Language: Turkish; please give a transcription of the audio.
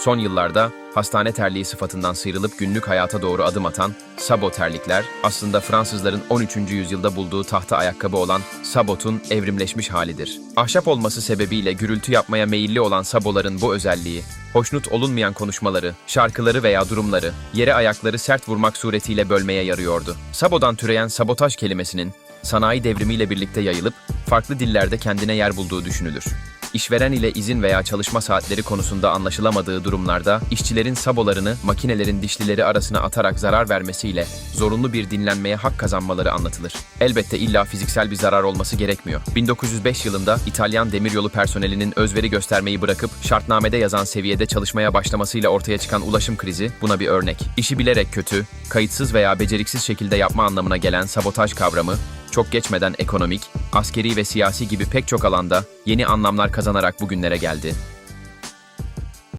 Son yıllarda hastane terliği sıfatından sıyrılıp günlük hayata doğru adım atan sabo terlikler aslında Fransızların 13. yüzyılda bulduğu tahta ayakkabı olan sabotun evrimleşmiş halidir. Ahşap olması sebebiyle gürültü yapmaya meyilli olan saboların bu özelliği, hoşnut olunmayan konuşmaları, şarkıları veya durumları, yere ayakları sert vurmak suretiyle bölmeye yarıyordu. Sabodan türeyen sabotaj kelimesinin sanayi devrimiyle birlikte yayılıp farklı dillerde kendine yer bulduğu düşünülür. İşveren ile izin veya çalışma saatleri konusunda anlaşılamadığı durumlarda işçilerin sabolarını makinelerin dişlileri arasına atarak zarar vermesiyle zorunlu bir dinlenmeye hak kazanmaları anlatılır. Elbette illa fiziksel bir zarar olması gerekmiyor. 1905 yılında İtalyan demiryolu personelinin özveri göstermeyi bırakıp şartnamede yazan seviyede çalışmaya başlamasıyla ortaya çıkan ulaşım krizi buna bir örnek. İşi bilerek kötü, kayıtsız veya beceriksiz şekilde yapma anlamına gelen sabotaj kavramı çok geçmeden ekonomik, askeri ve siyasi gibi pek çok alanda yeni anlamlar kazanarak bugünlere geldi.